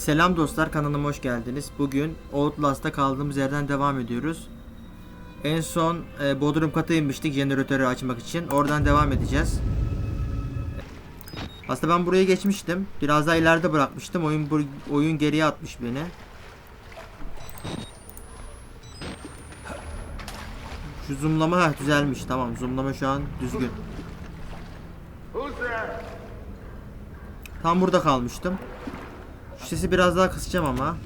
Selam dostlar kanalıma hoş geldiniz. Bugün Outlast'ta kaldığımız yerden devam ediyoruz. En son e, Bodrum kata inmiştik jeneratörü açmak için. Oradan devam edeceğiz. Aslında ben buraya geçmiştim. Biraz daha ileride bırakmıştım. Oyun oyun geriye atmış beni. Şu zoomlama heh, düzelmiş. Tamam zoomlama şu an düzgün. Tam burada kalmıştım. Sesi biraz daha kısacağım ama.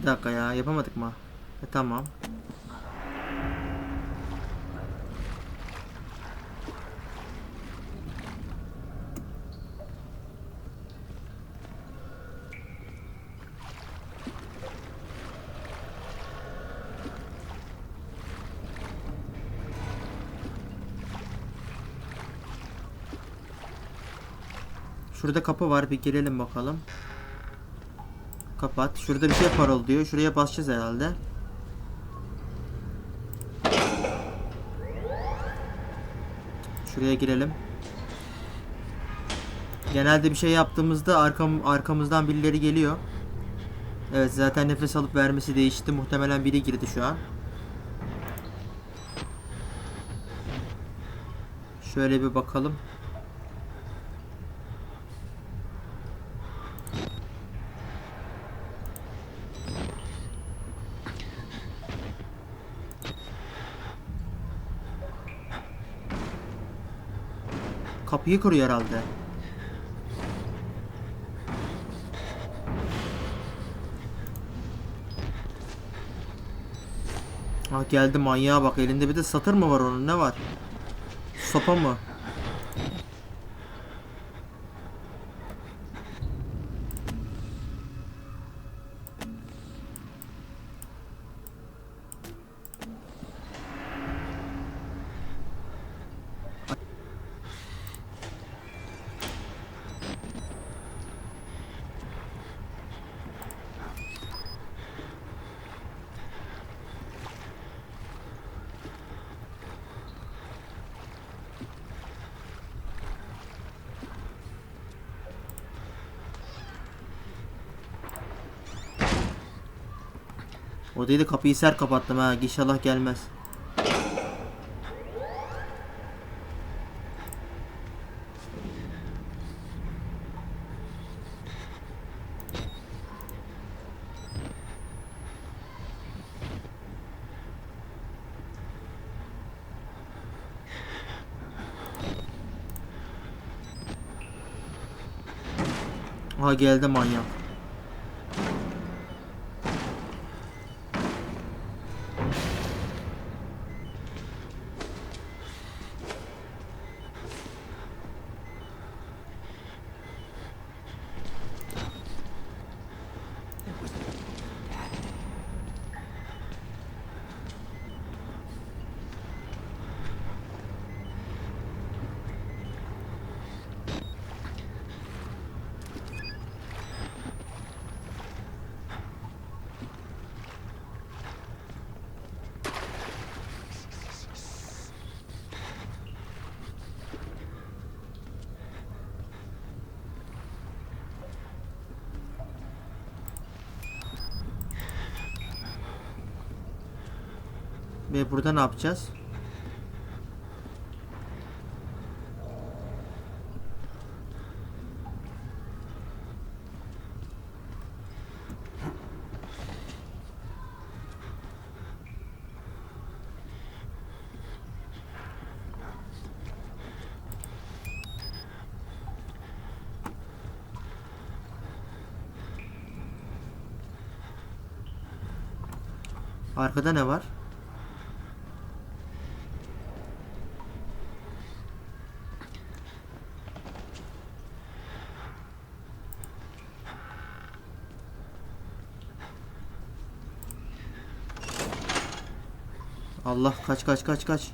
Bir dakika ya yapamadık mı? E, tamam. Şurada kapı var bir girelim bakalım. Kapat. Şurada bir şey parıldıyor. Şuraya basacağız herhalde. Şuraya girelim. Genelde bir şey yaptığımızda arkam arkamızdan birileri geliyor. Evet zaten nefes alıp vermesi değişti. Muhtemelen biri girdi şu an. Şöyle bir bakalım. Kapıyı kırıyor herhalde. Ah geldi manyağa bak elinde bir de satır mı var onun ne var? Sopa mı? Odayı da kapıyı ser kapattım ha. İnşallah gelmez. Aha geldi manyak. Ve burada ne yapacağız? Arkada ne var? Allah kaç kaç kaç kaç.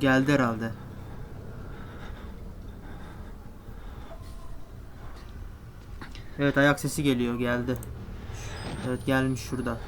Geldi herhalde. Evet ayak sesi geliyor geldi. Evet gelmiş şurada.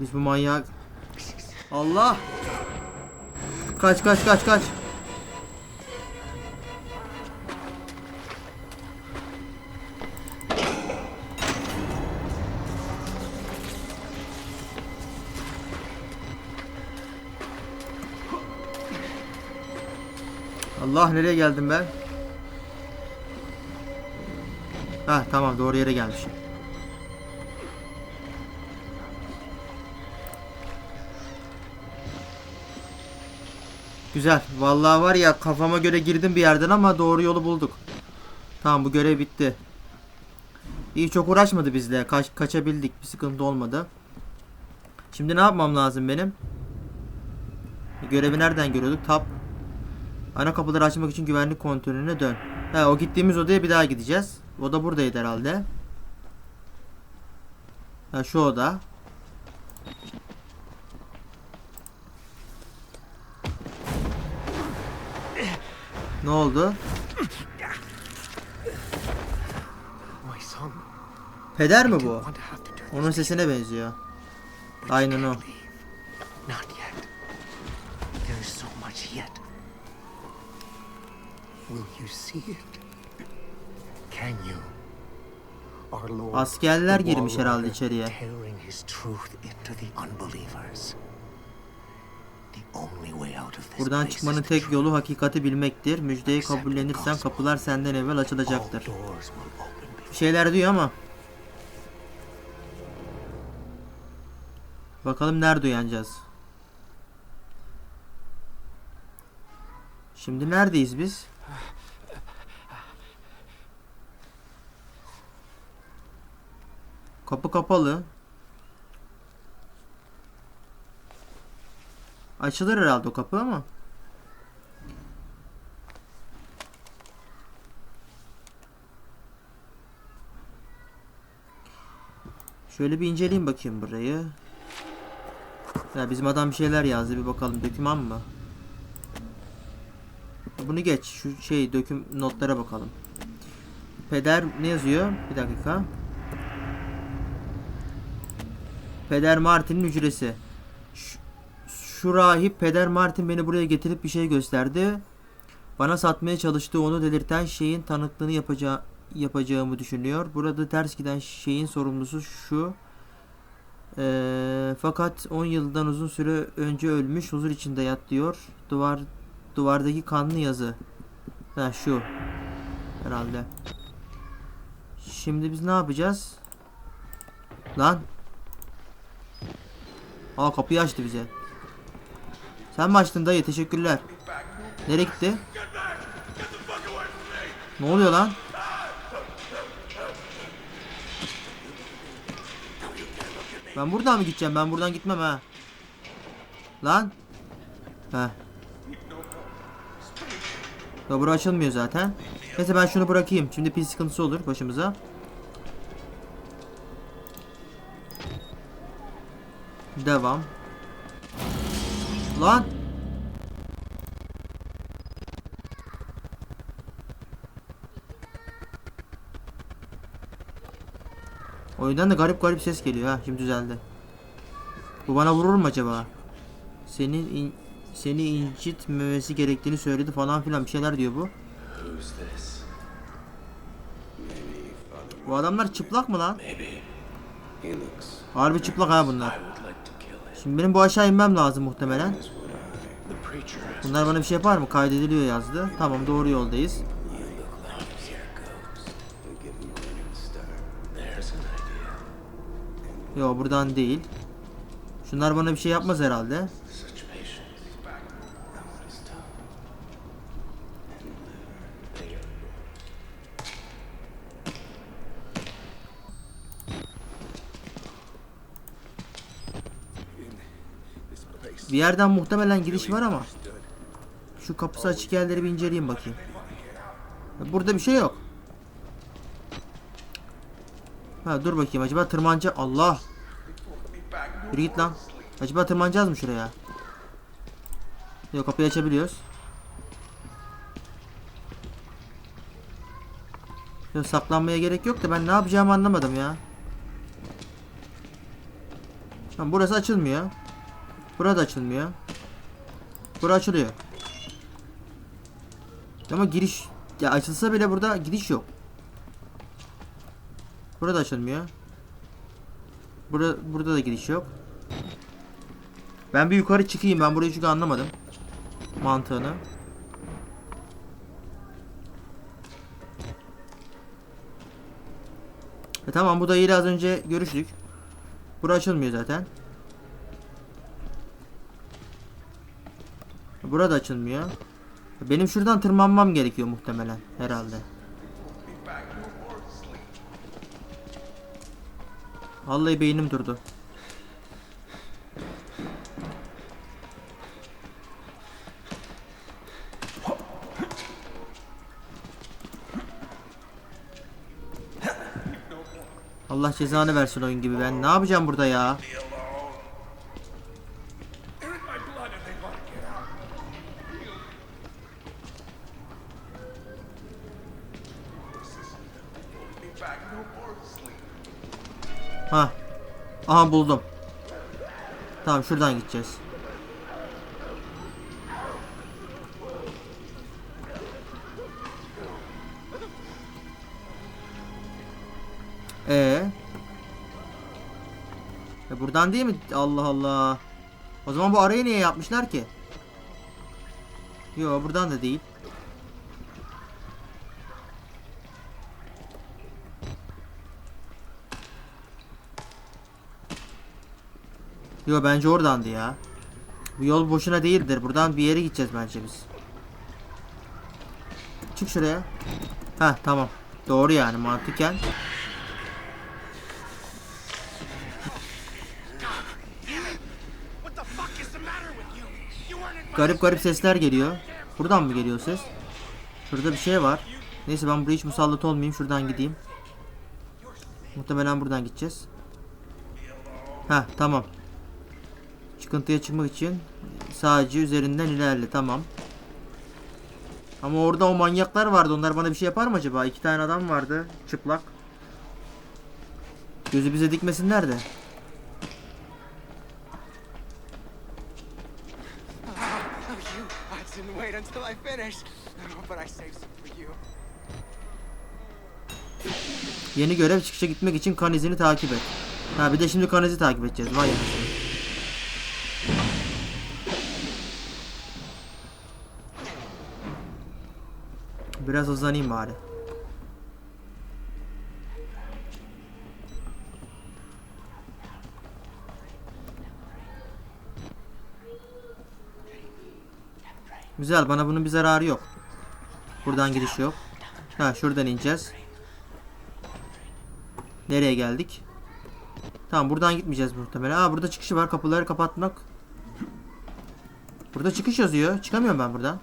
Biz bu manyak... Allah! Kaç kaç kaç kaç. Allah nereye geldim ben? Ha tamam doğru yere gelmişim. Güzel. Vallahi var ya kafama göre girdim bir yerden ama doğru yolu bulduk. Tamam bu görev bitti. İyi çok uğraşmadı bizle. Kaç, kaçabildik. Bir sıkıntı olmadı. Şimdi ne yapmam lazım benim? Görevi nereden görüyorduk? Tap. Ana kapıları açmak için güvenlik kontrolüne dön. He, o gittiğimiz odaya bir daha gideceğiz. O da buradaydı herhalde. Ha, şu oda. Ne oldu? Peder mi bu? Onun sesine benziyor. Aynen o. Askerler girmiş herhalde içeriye. Buradan çıkmanın tek yolu hakikati bilmektir. Müjdeyi kabullenirsen kapılar senden evvel açılacaktır. Bir şeyler diyor ama. Bakalım nerede uyanacağız. Şimdi neredeyiz biz? Kapı kapalı. Açılır herhalde o kapı ama. Şöyle bir inceleyeyim bakayım burayı. Ya bizim adam bir şeyler yazdı bir bakalım döküman mı? Bunu geç şu şey döküm notlara bakalım. Peder ne yazıyor? Bir dakika. Peder Martin'in hücresi. Şu, rahip Peder Martin beni buraya getirip bir şey gösterdi. Bana satmaya çalıştığı onu delirten şeyin tanıklığını yapacağı yapacağımı düşünüyor. Burada ters giden şeyin sorumlusu şu. Eee, fakat 10 yıldan uzun süre önce ölmüş huzur içinde yat diyor. Duvar duvardaki kanlı yazı. Ha şu. Herhalde. Şimdi biz ne yapacağız? Lan. Aa kapıyı açtı bize. Sen mi açtın dayı? Teşekkürler. Nereye gitti? Ne oluyor lan? Ben buradan mı gideceğim? Ben buradan gitmem ha. Lan. Heh. Ya bura açılmıyor zaten. Neyse ben şunu bırakayım. Şimdi pil sıkıntısı olur başımıza. Devam. Lan. Oyundan da garip garip ses geliyor ha. Şimdi düzeldi. Bu bana vurur mu acaba? Senin in- seni incitmemesi gerektiğini söyledi falan filan bir şeyler diyor bu. Bu adamlar çıplak mı lan? Harbi çıplak ha bunlar. Şimdi benim bu aşağı inmem lazım muhtemelen. Bunlar bana bir şey yapar mı? Kaydediliyor yazdı. Tamam doğru yoldayız. Yo buradan değil. Şunlar bana bir şey yapmaz herhalde. Bir yerden muhtemelen giriş var ama şu kapısı açık yerleri bir inceleyeyim bakayım. Burada bir şey yok. Ha dur bakayım acaba tırmanca Allah. Yürü git lan. Acaba tırmanacağız mı şuraya? Yok kapıyı açabiliyoruz. Yok saklanmaya gerek yok da ben ne yapacağımı anlamadım ya. Burası açılmıyor. Burada açılmıyor. Bura açılıyor. Ama giriş ya açılsa bile burada giriş yok. Burada açılmıyor. Burada burada da giriş yok. Ben bir yukarı çıkayım. Ben burayı çünkü anlamadım. Mantığını. E tamam bu dayıyla az önce görüştük. Bura açılmıyor zaten. Burada açılmıyor. Benim şuradan tırmanmam gerekiyor muhtemelen herhalde. Vallahi beynim durdu. Allah cezanı versin oyun gibi ben ne yapacağım burada ya? Aha buldum. Tamam şuradan gideceğiz. Ee. E buradan değil mi? Allah Allah. O zaman bu arayı niye yapmışlar ki? Yo buradan da değil. Yo bence oradandı ya. Bu yol boşuna değildir. Buradan bir yere gideceğiz bence biz. Çık şuraya. Ha tamam. Doğru yani mantıken. Garip garip sesler geliyor. Buradan mı geliyor ses? Şurada bir şey var. Neyse ben buraya hiç musallat olmayayım. Şuradan gideyim. Muhtemelen buradan gideceğiz. Ha tamam. Çıkıntıya çıkmak için sadece üzerinden ilerle. Tamam. Ama orada o manyaklar vardı. Onlar bana bir şey yapar mı acaba? İki tane adam vardı. Çıplak. Gözü bize dikmesinler de. Yeni görev çıkışa gitmek için kan izini takip et. Ha bir de şimdi kan izi takip edeceğiz. Vay anasını. Biraz hızlanayım bari. Güzel bana bunun bir zararı yok. Buradan gidiş yok. Ha şuradan ineceğiz. Nereye geldik? Tamam buradan gitmeyeceğiz muhtemelen. Aa burada çıkışı var. Kapıları kapatmak. Burada çıkış yazıyor. Çıkamıyorum ben buradan.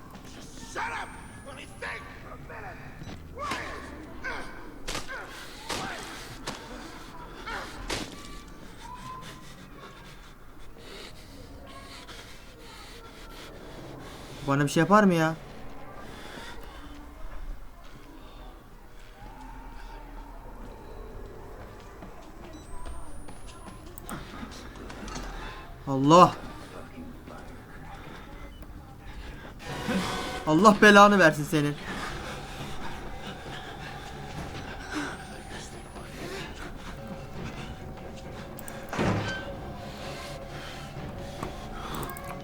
Bana bir şey yapar mı ya? Allah. Allah belanı versin senin.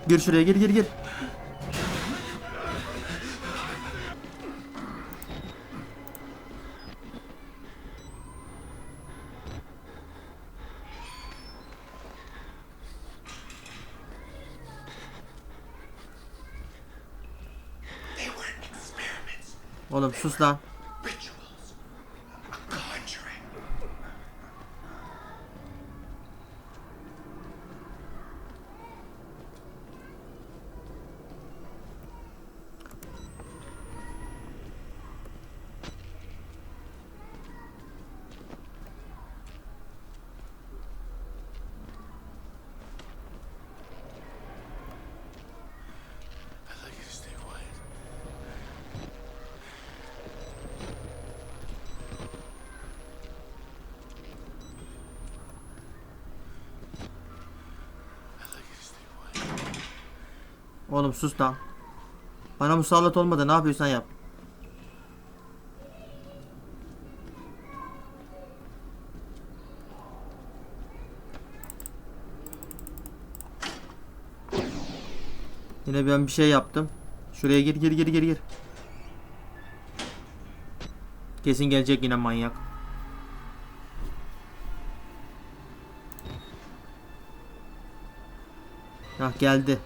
Gir şuraya gir gir gir. Oğlum sus lan. Oğlum sus lan. Bana musallat olmadı ne yapıyorsan yap. Yine ben bir şey yaptım. Şuraya gir gir gir gir gir. Kesin gelecek yine manyak. Hah geldi.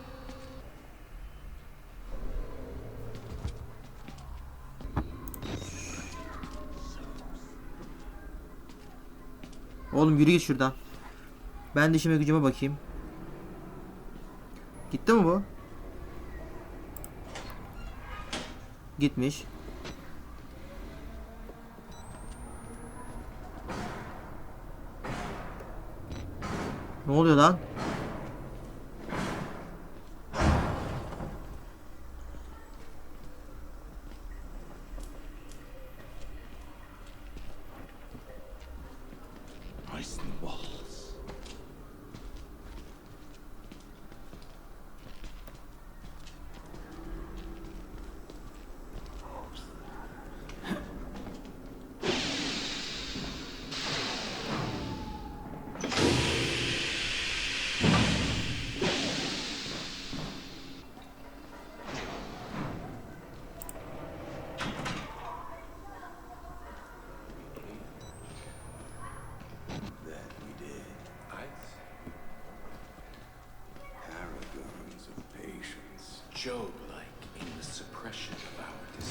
Oğlum yürü git şuradan. Ben de işime gücüme bakayım. Gitti mi bu? Gitmiş. Ne oluyor lan?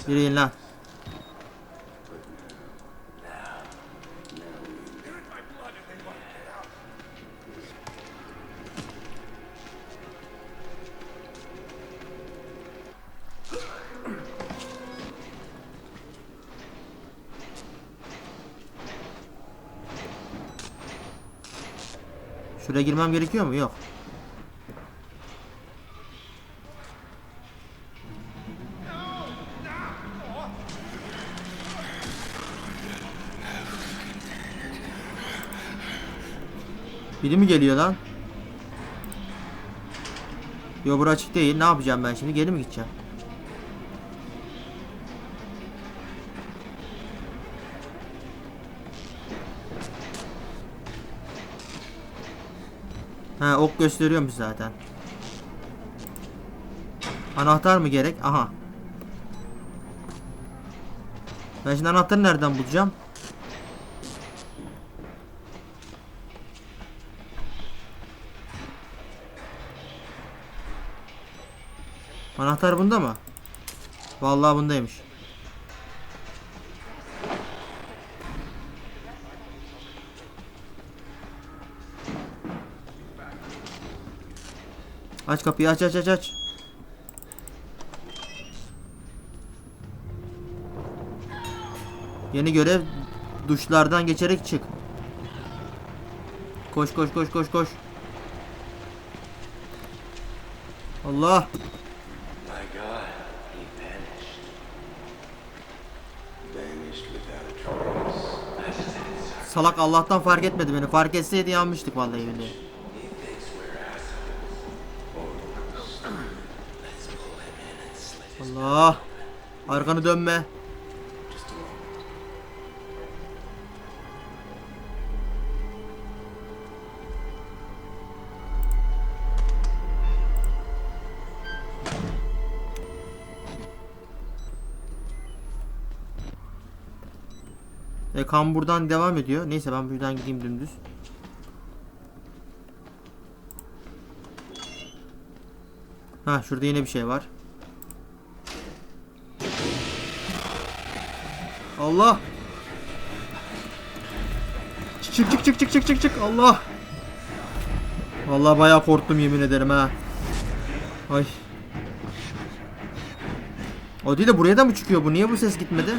Yürüyün lan. Şuraya girmem gerekiyor mu? Yok. Biri mi geliyor lan? Yo bura açık değil. Ne yapacağım ben şimdi? Geri mi gideceğim? Ha ok gösteriyormuş zaten. Anahtar mı gerek? Aha. Ben şimdi anahtarı nereden bulacağım? Anahtar bunda mı? Vallahi bundaymış. Aç kapıyı aç aç aç aç. Yeni görev duşlardan geçerek çık. Koş koş koş koş koş. Allah. Salak Allah'tan fark etmedi beni. Fark etseydi yanmıştık vallahi billahi. Allah. Arkanı dönme. E, kan buradan devam ediyor. Neyse ben buradan gideyim dümdüz. Ha şurada yine bir şey var. Allah. Çık çık çık çık çık çık çık Allah. Vallahi bayağı korktum yemin ederim ha. Ay. O değil de buraya da mı çıkıyor bu? Niye bu ses gitmedi?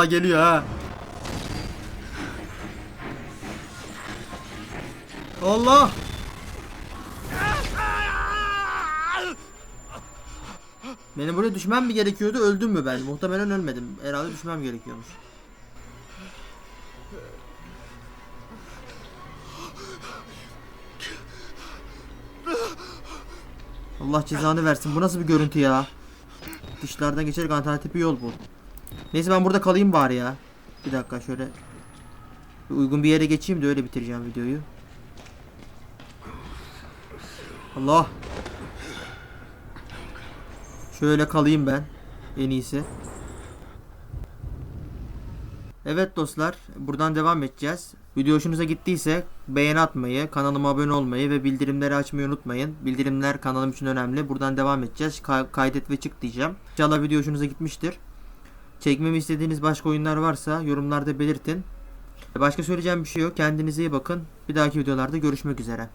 Allah geliyor ha. Allah. Benim buraya düşmem mi gerekiyordu? Öldüm mü ben? Muhtemelen ölmedim. Herhalde düşmem gerekiyormuş. Allah cezanı versin. Bu nasıl bir görüntü ya? Dışlardan geçerek alternatif bir yol bul. Neyse ben burada kalayım bari ya. Bir dakika şöyle uygun bir yere geçeyim de öyle bitireceğim videoyu. Allah. Şöyle kalayım ben. En iyisi. Evet dostlar, buradan devam edeceğiz. Video hoşunuza gittiyse beğeni atmayı, kanalıma abone olmayı ve bildirimleri açmayı unutmayın. Bildirimler kanalım için önemli. Buradan devam edeceğiz. Kay- kaydet ve çık diyeceğim. İnşallah video hoşunuza gitmiştir. Çekmemi istediğiniz başka oyunlar varsa yorumlarda belirtin. Başka söyleyeceğim bir şey yok. Kendinize iyi bakın. Bir dahaki videolarda görüşmek üzere.